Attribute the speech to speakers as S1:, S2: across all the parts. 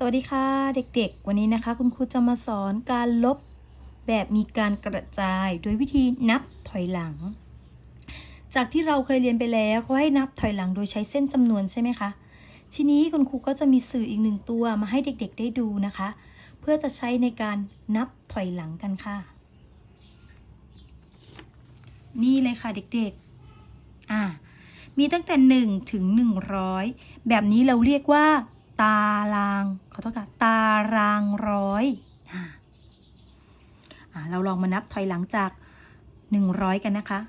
S1: สวัสดีค่ะเด็กๆ วันนี้นะคะคุณครูจะมาสอนการลบแบบมีการกระจายโดยวิธีนับถอยหลัง จากที่เราเคยเรียนไปแล้วเขาให้นับถอยหลังโดยใช้เส้นจำนวนใช่ไหมคะทีนี้คุณครูก็จะมีสื่ออีกหนึ่งตัวมาให้เด็กๆ ได้ดูนะคะ เพื่อจะใช้ในการนับถอยหลังกันค่ะ นี่เลยค่ะเด็กๆอ่ามีตั้งแต่ 1 ถึง 100 แบบนี้เราเรียกว่า ตารางขอโทษค่ะตารางร้อยเราลองมานับถอยหลังจาก 100 กันนะคะ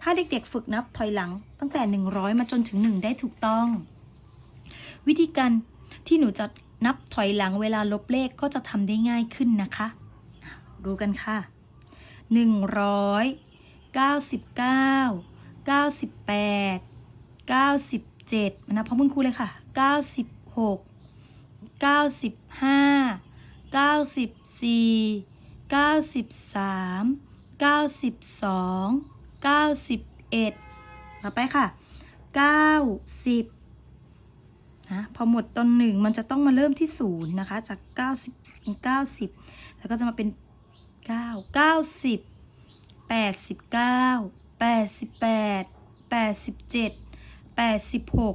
S1: ถ้าเด็กๆฝึกนับถอยหลังตั้งแต่ 100 มาจนถึง 1 ได้ถูกต้อง วิธีการที่หนูจะนับถอยหลังเวลาลบเลขก็จะทำได้ง่ายขึ้นนะคะดูกันค่ะ 100 99 98 97มานับพร้อมคุณครูเลยค่ะ 96 95 94 93 92 91ต่อไปค่ะ90นะพอหมดตอนหนึ่งมันจะต้องมาเริ่มที่ศูนย์นะคะ จาก90เป็น90แล้วก็จะมาเป็น9 90 89 88 87 86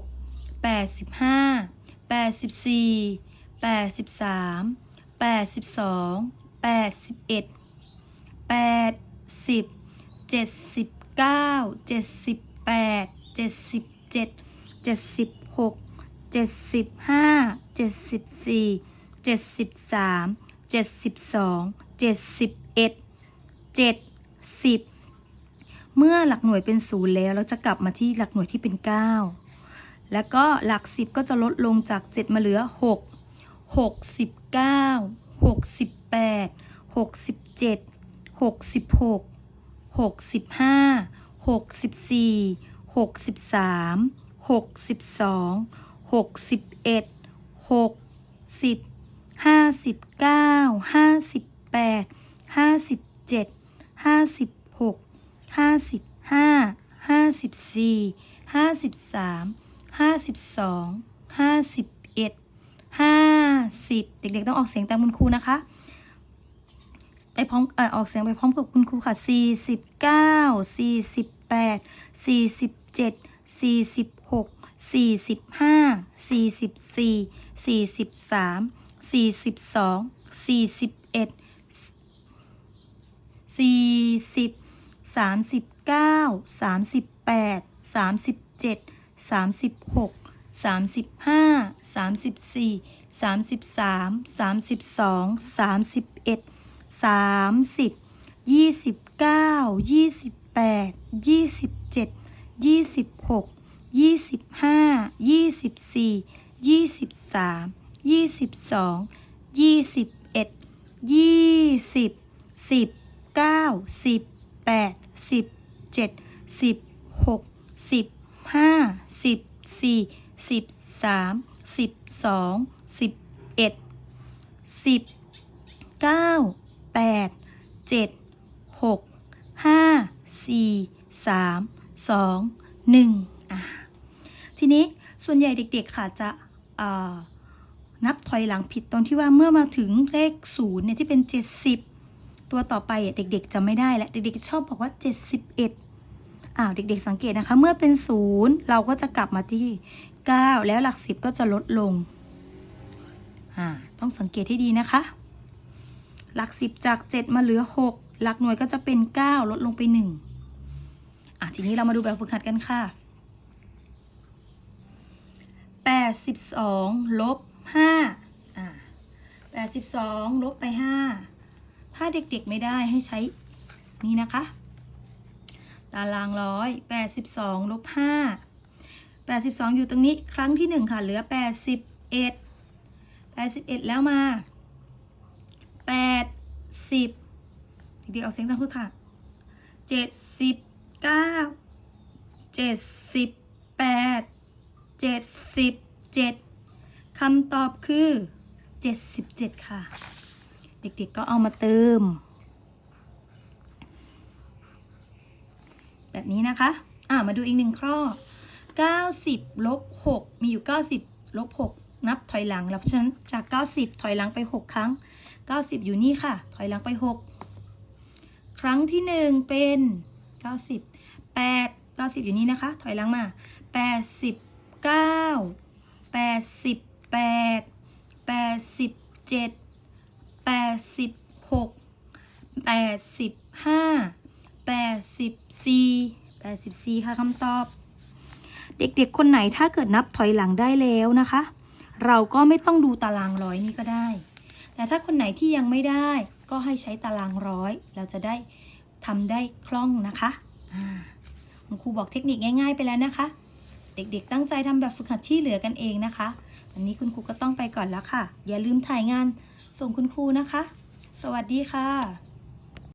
S1: 85 84 83 82 81 80 79 78 77 76 75 74 73 72 71 70 เมื่อหลักหน่วยเป็นศูนย์แล้วเราจะกลับมาที่หลักหน่วยที่เป็น 9 แล้วก็หลัก10ก็จะลดลงจาก 7 มาเหลือ 6 69 68 67 66 65 64 63 62 61 60 59 58 57 56 55 54 53 ห้าสิบสองห้าสิบเอ็ดห้าสิบเด็กๆต้องออกเสียงตามคุณครูนะคะ ไปพร้อมเออออกเสียงไปพร้อมกับคุณครูค่ะสี่สิบเก้าสี่สิบแปดสี่สิบเจ็ดสี่สิบหกสี่สิบห้าสี่สิบสี่สี่สิบสามสี่สิบสองสี่สิบเอ็ดสี่สิบสามสิบเก้าสามสิบแปดสามสิบเจ็ด 36 35 34 33 32 31 30 29 28 27 26 25 24 23 22 21 20 10 9 10 8 10 ห้าสิบสี่สิบสามสิบสองสิบเอ็ดสิบเก้าแปดเจ็ดหกห้าสี่สามสองหนึ่งอะทีนี้ส่วนใหญ่เด็กๆค่ะจะนับถอยหลังผิดตรงที่ว่าเมื่อมาถึงเลขศูนย์เนี่ยที่เป็น 70 ตัวต่อไปเด็กๆจะไม่ได้และเด็กๆชอบบอกว่า 71 อ้าวเด็กๆสังเกตนะคะ เมื่อเป็นศูนย์เราก็จะกลับมาที่ 9 แล้วหลัก10ก็จะลดลงอ่าต้องสังเกตให้ดีนะคะ หลัก10จาก 7 มาเหลือ 6 หลักหน่วยก็จะเป็น 9 ลดลงไป 1อะทีนี้เรามาดูแบบฝึกหัดกันค่ะ 82ลบ5อ่า82ลบไป 5 ถ้าเด็กๆไม่ได้ให้ใช้นี่นะคะ ตารางร้อย82ลบห้าแปดสิบสองอยู่ตรงนี้ครั้งที่1ค่ะ เหลือ81 81แปดสิบเอ็ดแล้วมา80เด็กๆเอาเสียงดังพูดค่ะเจ็ดสิบเก้าเจ็ดสิบแปดเจ็ดสิบเจ็ดคำตอบคือเจ็ดสิบเจ็ดค่ะ เด็กๆก็เอามาเติม แบบนี้นะคะ อ่ามาดูอีกหนึ่งข้อ 90ลบ6มีอยู่ 90ลบ6นับถอยหลังแล้วเพราะฉะนั้นจาก 90 ถอยหลังไป 6 ครั้ง 90 อยู่นี่ค่ะ ถอยหลังไป 6 ครั้งที่ 1 เป็น 90 8 90 อยู่นี่นะคะ ถอยหลังมา 89 88 87 86 85 84 84 ค่ะคำตอบ เด็กๆ คนไหนถ้าเกิดนับถอยหลังได้แล้วนะคะ เราก็ไม่ต้องดูตารางร้อยนี้ก็ได้ แต่ถ้าคนไหนที่ยังไม่ได้ ก็ให้ใช้ตารางร้อย เราจะได้ทำได้คล่องนะคะคุณครูบอกเทคนิคง่าย ๆ ไปแล้วนะคะ เด็กๆ ตั้งใจทำแบบฝึกหัดที่เหลือกันเองนะคะวันนี้คุณครูก็ต้องไปก่อนแล้วค่ะ อย่าลืมถ่ายงานส่งคุณครูนะคะ สวัสดีค่ะ